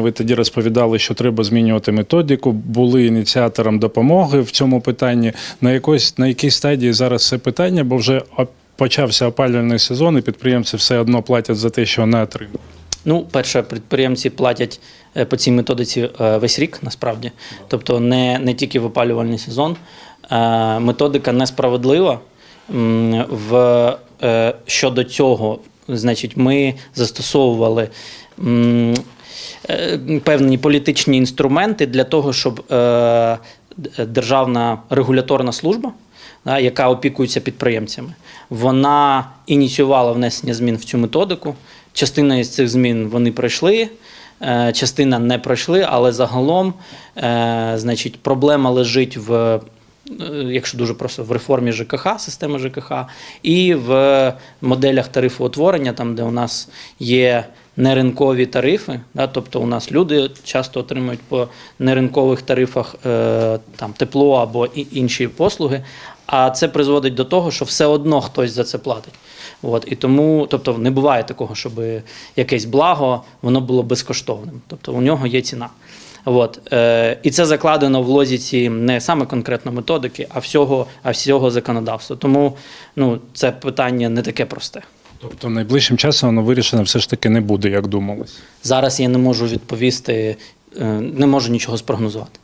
Ви тоді розповідали, що треба змінювати методику, були ініціатором допомоги в цьому питанні. На якось на якій стадії зараз це питання, бо вже почався опалювальний сезон, і підприємці все одно платять за те, що не отримують. Ну, перше, підприємці платять е, по цій методиці е, весь рік, насправді. Тобто не, не тільки в опалювальний сезон. Е, Методика несправедлива. В, щодо цього, значить, ми застосовували певні політичні інструменти для того, щоб е, державна регуляторна служба, яка опікується підприємцями, вона ініціювала внесення змін в цю методику. Частина із цих змін вони пройшли, е, частина не пройшли, але загалом, е, значить, проблема лежить в. е, Якщо дуже просто в реформі ЖКХ, системи ЖКХ, і в моделях тарифоутворення, там де у нас є неринкові тарифи, да, тобто у нас люди часто отримують по неринкових тарифах е, там, тепло або і- інші послуги, а це призводить до того, що все одно хтось за це платить. От, і тому, тобто, не буває такого, щоб якесь благо воно було безкоштовним. Тобто у нього є ціна. От, е, і це закладено в лозіці не саме конкретно методики, а всього, а всього законодавства. Тому ну, це питання не таке просте. Тобто найближчим часом воно вирішено все ж таки не буде, як думалось. Зараз я не можу відповісти, е, не можу нічого спрогнозувати.